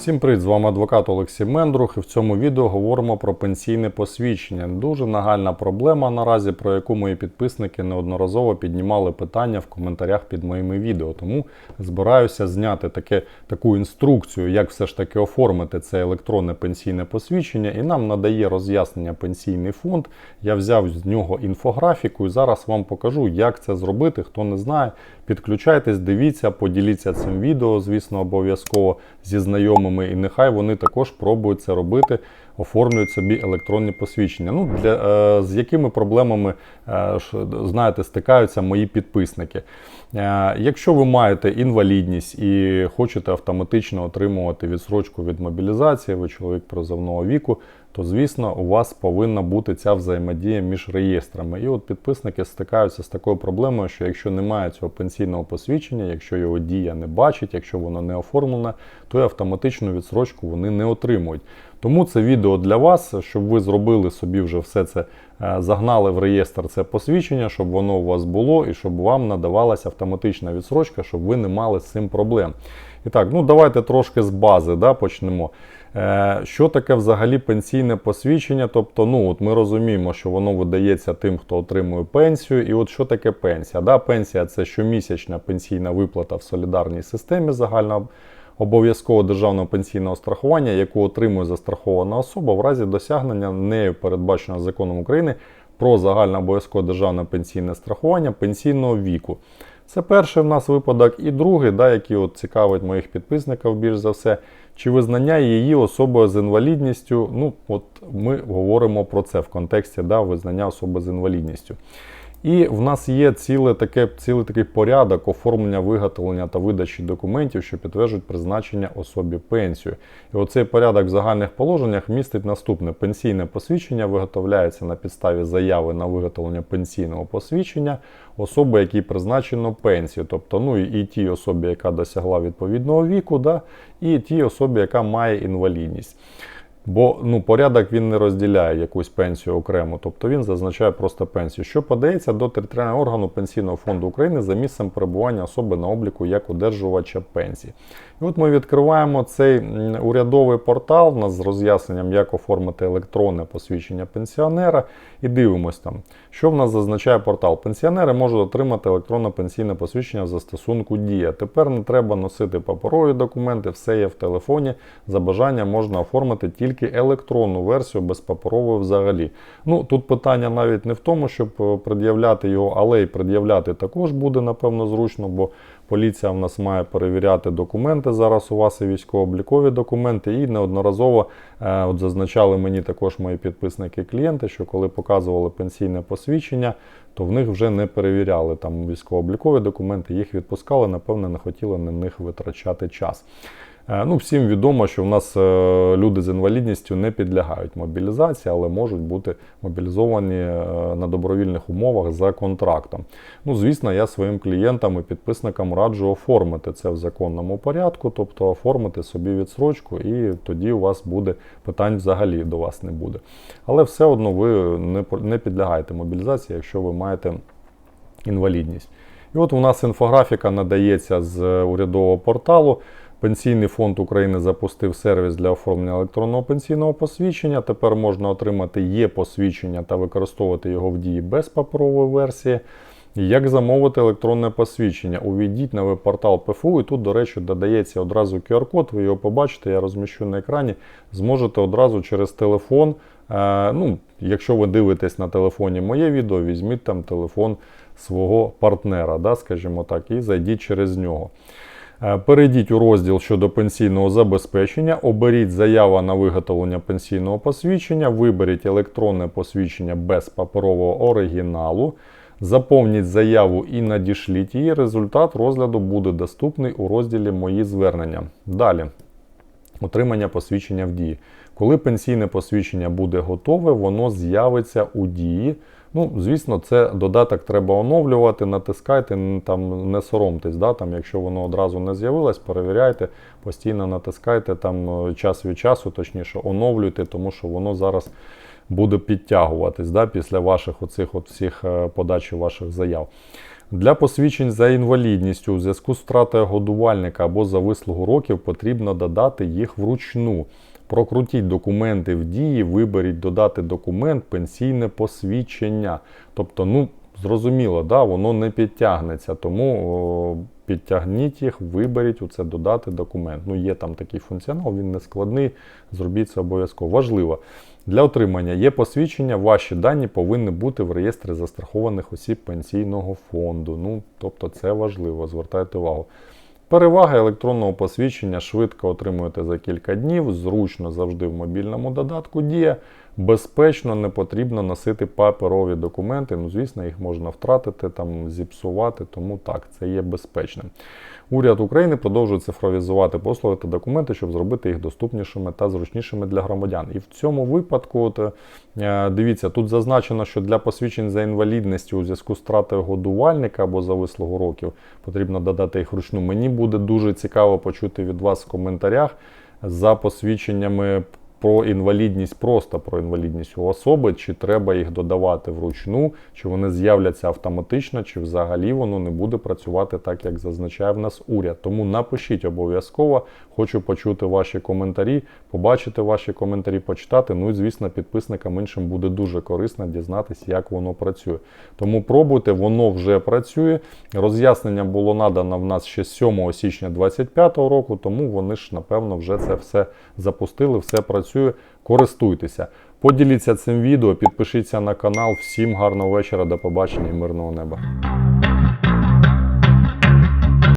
Всім привіт, з вами адвокат Олексій Мендрух. І в цьому відео говоримо про пенсійне посвідчення. Дуже нагальна проблема наразі, про яку мої підписники неодноразово піднімали питання в коментарях під моїми відео. Тому збираюся зняти таке, таку інструкцію, як все ж таки оформити це електронне пенсійне посвідчення. І нам надає роз'яснення пенсійний фонд. Я взяв з нього інфографіку і зараз вам покажу, як це зробити. Хто не знає, підключайтесь, дивіться, поділіться цим відео, звісно, обов'язково зі знайомими, і нехай вони також пробують це робити, оформлюють собі електронні посвідчення. Ну, для, е, з якими проблемами е, знаєте, стикаються мої підписники. Е, якщо ви маєте інвалідність і хочете автоматично отримувати відсрочку від мобілізації, ви чоловік призовного віку, то звісно у вас повинна бути ця взаємодія між реєстрами. І от підписники стикаються з такою проблемою, що якщо немає цього пенсійного посвідчення, якщо його дія не бачить, якщо воно не оформлене, то і автоматичну відсрочку вони не отримують. Тому це відео для вас, щоб ви зробили собі вже все це, е, загнали в реєстр це посвідчення, щоб воно у вас було і щоб вам надавалася автоматична відсрочка, щоб ви не мали з цим проблем. І так, ну давайте трошки з бази да, почнемо. Е, Що таке взагалі пенсійне посвідчення? Тобто, ну от ми розуміємо, що воно видається тим, хто отримує пенсію. І от що таке пенсія? Да, Пенсія це щомісячна пенсійна виплата в солідарній системі загального обов'язкового державного пенсійного страхування, яку отримує застрахована особа в разі досягнення нею передбаченого законом України про загальнообов'язкове державне пенсійне страхування пенсійного віку. Це перший в нас випадок, і другий, да, який от цікавить моїх підписників більш за все, чи визнання її особою з інвалідністю. Ну, от ми говоримо про це в контексті да, визнання особи з інвалідністю. І в нас є ціле таке, цілий такий порядок оформлення, виготовлення та видачі документів, що підтверджують призначення особі пенсію. І оцей порядок в загальних положеннях містить наступне: пенсійне посвідчення виготовляється на підставі заяви на виготовлення пенсійного посвідчення особи, якій призначено пенсію. Тобто, ну і, тій особі, яка досягла відповідного віку, да, і тій особі, яка має інвалідність. Бо ну, порядок він не розділяє якусь пенсію окремо, тобто він зазначає просто пенсію, що подається до територіального органу Пенсійного фонду України за місцем перебування особи на обліку як одержувача пенсії. І от ми відкриваємо цей урядовий портал у нас з роз'ясненням, як оформити електронне посвідчення пенсіонера, і дивимось там, що в нас зазначає портал. Пенсіонери можуть отримати електронне пенсійне посвідчення в застосунку Дія. Тепер не треба носити паперові документи, все є в телефоні. За бажанням можна оформити тільки електронну версію без паперової взагалі. Ну тут питання навіть не в тому, щоб е, пред'являти його, але й пред'являти також буде напевно зручно, бо поліція в нас має перевіряти документи. Зараз у вас і військово-облікові документи, і неодноразово е, от зазначали мені також мої підписники клієнти, що коли показували пенсійне посвідчення, то в них вже не перевіряли там військово-облікові документи, їх відпускали, напевно, не хотіли на них витрачати час. Е, Ну, всім відомо, що в нас е, люди з інвалідністю не підлягають мобілізації, але можуть бути мобілізовані е, на добровільних умовах за контрактом. Ну, звісно, я своїм клієнтам і підписникам раджу оформити це в законному порядку, тобто оформити собі відсрочку, і тоді у вас буде питань взагалі до вас не буде. Але все одно ви не підлягаєте мобілізації, якщо ви маєте інвалідність. І от у нас інфографіка надається з урядового порталу. Пенсійний фонд України запустив сервіс для оформлення електронного пенсійного посвідчення. Тепер можна отримати є посвідчення та використовувати його в дії без паперової версії. Як замовити електронне посвідчення? Увійдіть на веб-портал ПФУ, і тут, до речі, додається одразу QR-код, ви його побачите, я розміщу на екрані. Зможете одразу через телефон. Е, ну, якщо ви дивитесь на телефоні моє відео, візьміть там телефон свого партнера, да, скажімо так, і зайдіть через нього. Е, Перейдіть у розділ щодо пенсійного забезпечення, оберіть заява на виготовлення пенсійного посвідчення, виберіть електронне посвідчення без паперового оригіналу, заповніть заяву і надішліть її. Результат розгляду буде доступний у розділі Мої звернення. Далі. Отримання посвідчення в дії. Коли пенсійне посвідчення буде готове, воно з'явиться у дії. Ну, звісно, це додаток треба оновлювати, натискайте, там не соромтесь. Да? Там, якщо воно одразу не з'явилось, перевіряйте, постійно натискайте там е, час від часу, точніше, оновлюйте, тому що воно зараз буде підтягуватись да? після ваших оцих от всіх е, подачі ваших заяв. Для посвідчень за інвалідністю у зв'язку з втратою годувальника або за вислугу років потрібно додати їх вручну. Прокрутіть документи в дії, виберіть додати документ, пенсійне посвідчення. Тобто, ну, зрозуміло, да, воно не підтягнеться, тому підтягніть їх, виберіть оце додати документ. Ну, є там такий функціонал, він не складний, зробіть це обов'язково. Важливо. Для отримання є посвідчення, ваші дані повинні бути в реєстрі застрахованих осіб пенсійного фонду. Ну, тобто це важливо, звертайте увагу. Переваги електронного посвідчення швидко отримуєте за кілька днів, зручно завжди в мобільному додатку діє. Безпечно, не потрібно носити паперові документи. Ну, звісно, їх можна втратити, там, зіпсувати, тому так, це є безпечним. Уряд України продовжує цифровізувати послуги та документи, щоб зробити їх доступнішими та зручнішими для громадян. І в цьому випадку, от, е, дивіться, тут зазначено, що для посвідчень за інвалідністю у зв'язку з втратою годувальника або за вислугу років потрібно додати їх вручну. Мені буде дуже цікаво почути від вас в коментарях за посвідченнями про інвалідність, просто про інвалідність у особи, чи треба їх додавати вручну, чи вони з'являться автоматично, чи взагалі воно не буде працювати так, як зазначає в нас уряд. Тому напишіть обов'язково, хочу почути ваші коментарі, побачити ваші коментарі, почитати. Ну і звісно, підписникам іншим буде дуже корисно дізнатися, як воно працює. Тому пробуйте, воно вже працює. Роз'яснення було надано в нас ще 7 січня 2025 року, тому вони ж, напевно, вже це все запустили, все працює. Користуйтеся. Поділіться цим відео, підпишіться на канал. Всім гарного вечора, до побачення і мирного неба.